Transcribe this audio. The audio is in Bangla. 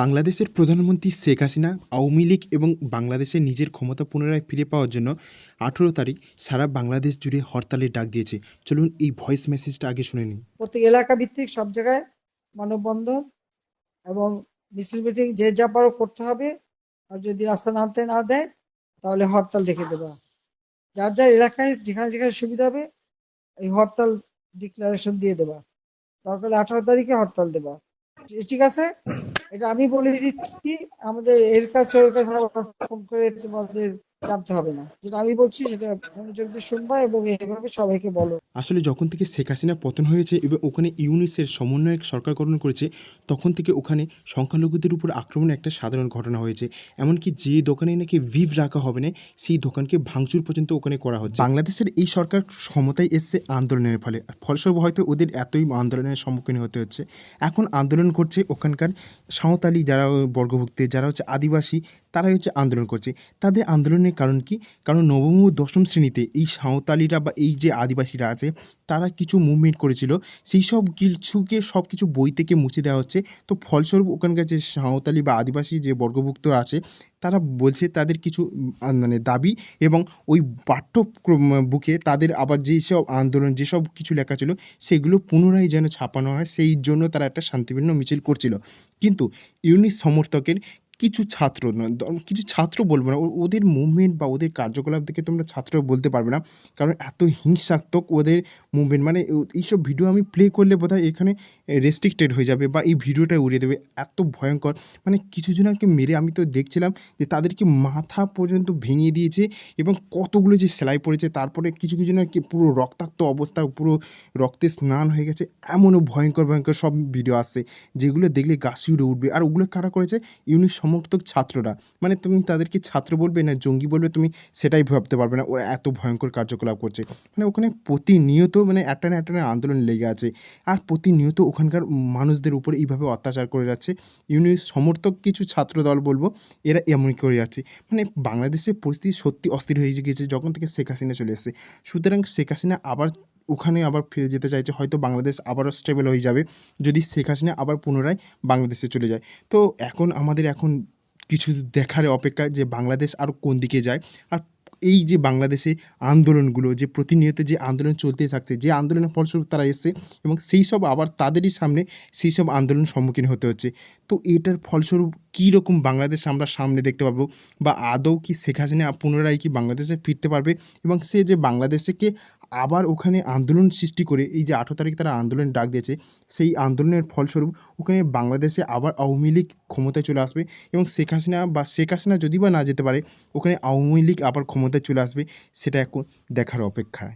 বাংলাদেশের প্রধানমন্ত্রী শেখ হাসিনা আওয়ামী লীগ এবং বাংলাদেশের নিজের ক্ষমতা পুনরায় ফিরে পাওয়ার জন্য আঠেরো তারিখ সারা বাংলাদেশ জুড়ে হরতালের ডাক দিয়েছে। চলুন এই ভয়েস মেসেজটা আগে শুনে নিই। প্রত্যেক এলাকা ভিত্তিক সব জায়গায় মানববন্ধন এবং মিছিল মিটিং যে যা পারো করতে হবে। আর যদি রাস্তা নামতে না দেয়, তাহলে হরতাল ডেকে দেবা। যার যার এলাকায় যেখানে যেখানে সুবিধা হবে, এই হরতাল ডিক্লারেশন দিয়ে দেবা। দরকার আঠারো তারিখে হরতাল দেবা। ঠিক আছে? এটা আমি বলে দিচ্ছি আমাদের এর কাছে ওর কাছে ফোন করে তোমাদের জানতে হবে না। যেটা আমি বলছি সেটা মনোযোগ দিয়ে শুনবা এবং এভাবে সবাইকে বলো। আসলে যখন থেকে শেখ হাসিনা পতন হয়েছে এবং ওখানে ইউনিসের সমন্বয়ক সরকার গঠন করেছে, তখন থেকে ওখানে সংখ্যালঘুদের উপর আক্রমণের একটা সাধারণ ঘটনা হয়েছে। এমনকি যে দোকানে নাকি ভিভ রাখা হবে না, সেই দোকানকে ভাঙচুর পর্যন্ত ওখানে করা হচ্ছে। বাংলাদেশের এই সরকার ক্ষমতায় এসছে আন্দোলনের ফলে। ফলস্বরূপ হয়তো ওদের এতই আন্দোলনের সম্মুখীন হতে হচ্ছে। এখন আন্দোলন করছে ওখানকার সাঁওতালি যারা বর্গভুক্তি, যারা হচ্ছে আদিবাসী, তারাই হচ্ছে আন্দোলন করছে। তাদের আন্দোলনের কারণ কি? কারণ নবম ও দশম শ্রেণীতে এই সাঁওতালিরা বা এই যে আদিবাসীরা আছে, তারা কিছু মুভমেন্ট করেছিল। সেই সব কিছুকে সব কিছু বই থেকে মুছে দেওয়া হচ্ছে। তো ফলস্বরূপ ওখানকার যে সাঁওতালি বা আদিবাসী যে বর্গভুক্ত আছে, তারা বলছে তাদের কিছু মানে দাবি এবং ওই পাঠ্যক্রম, বুকে তাদের আবার যেসব আন্দোলন যেসব কিছু লেখা ছিল, সেগুলো পুনরায় যেন ছাপানো হয়, সেই জন্য তারা একটা শান্তিপূর্ণ মিছিল করছিল। কিন্তু ইউনিট সমর্থকের কিছু ছাত্র কিছু ছাত্র বলব না ওদের মুভমেন্ট বা ওদের কার্যকলাপ দেখে তোমরা ছাত্র বলতে পারবে না। কারণ এত হিংসাত্মক ওদের মুভমেন্ট মানে এইসব ভিডিও আমি প্লে করলে বোধহয় এখানে রেস্ট্রিক্টেড হয়ে যাবে বা এই ভিডিওটা উড়িয়ে দেবে। এত ভয়ঙ্কর মানে কিছু জনকে মেরে আমি তো দেখছিলাম যে তাদেরকে মাথা পর্যন্ত ভেঙে দিয়েছে এবং কতগুলো যে সেলাই পড়েছে, তারপরে কিছু কিছু জনের পুরো রক্তাক্ত অবস্থা, পুরো রক্তে স্নান হয়ে গেছে, এমনও ভয়ঙ্কর ভয়ঙ্কর সব ভিডিও আসছে, যেগুলো দেখলে গা শিউরে উঠবে। আর ওগুলো কারা করেছে? ইউনিট সমর্থক ছাত্ররা। মানে তুমি তাদেরকে ছাত্র বলবে না, জঙ্গি বলবে, তুমি সেটাই ভাবতে পারবে না। ওরা এত ভয়ঙ্কর কার্যকলাপ করছে। মানে ওখানে প্রতিনিয়ত মানে একটা না একটা আন্দোলন লেগে আছে। আর প্রতিনিয়ত ওখানকার মানুষদের উপর এইভাবে অত্যাচার করে যাচ্ছে। ইউনি সমর্থক কিছু ছাত্র দল বলব, এরা এমনই করে যাচ্ছে। মানে বাংলাদেশের পরিস্থিতি সত্যি অস্থির হয়ে গিয়েছে যখন থেকে শেখ হাসিনা চলে এসেছে। সুতরাং শেখ হাসিনা আবার ওখানে আবার ফিরে যেতে চাইছে, হয়তো বাংলাদেশ আবারও স্টেবল হয়ে যাবে। যদি শেখ হাসিনা আবার পুনরায় বাংলাদেশে চলে যায়। তো এখন আমাদের এখন কিছু দেখার অপেক্ষা যে বাংলাদেশ আর কোন দিকে যায়। আর এই যে বাংলাদেশে আন্দোলনগুলো, যে প্রতিনিয়ত যে আন্দোলন চলতে থাকছে, যে আন্দোলনের ফলস্বরূপ তারা এসছে এবং সেই সব আবার তাদেরই সামনে সেই সব আন্দোলন সম্মুখীন হতে হচ্ছে। তো এটার ফলস্বরূপ কী রকম বাংলাদেশ আমরা সামনে দেখতে পাবো? বা আদৌ কি শেখ হাসিনা পুনরায় কি বাংলাদেশে ফিরতে পারবে? এবং সে যে বাংলাদেশকে আবার ওখানে আন্দোলন সৃষ্টি করে, এই যে আঠেরো তারিখ তারা আন্দোলন ডাক দিয়েছে, সেই আন্দোলনের ফলস্বরূপ ওখানে বাংলাদেশে আবার আওয়ামী লীগ ক্ষমতায় চলে আসবে এবং শেখ হাসিনা বা শেখ হাসিনা যদি বা না যেতে পারে, ওখানে আওয়ামী লীগ আবার ক্ষমতায় চলে আসবে, সেটা এখন দেখার অপেক্ষায়।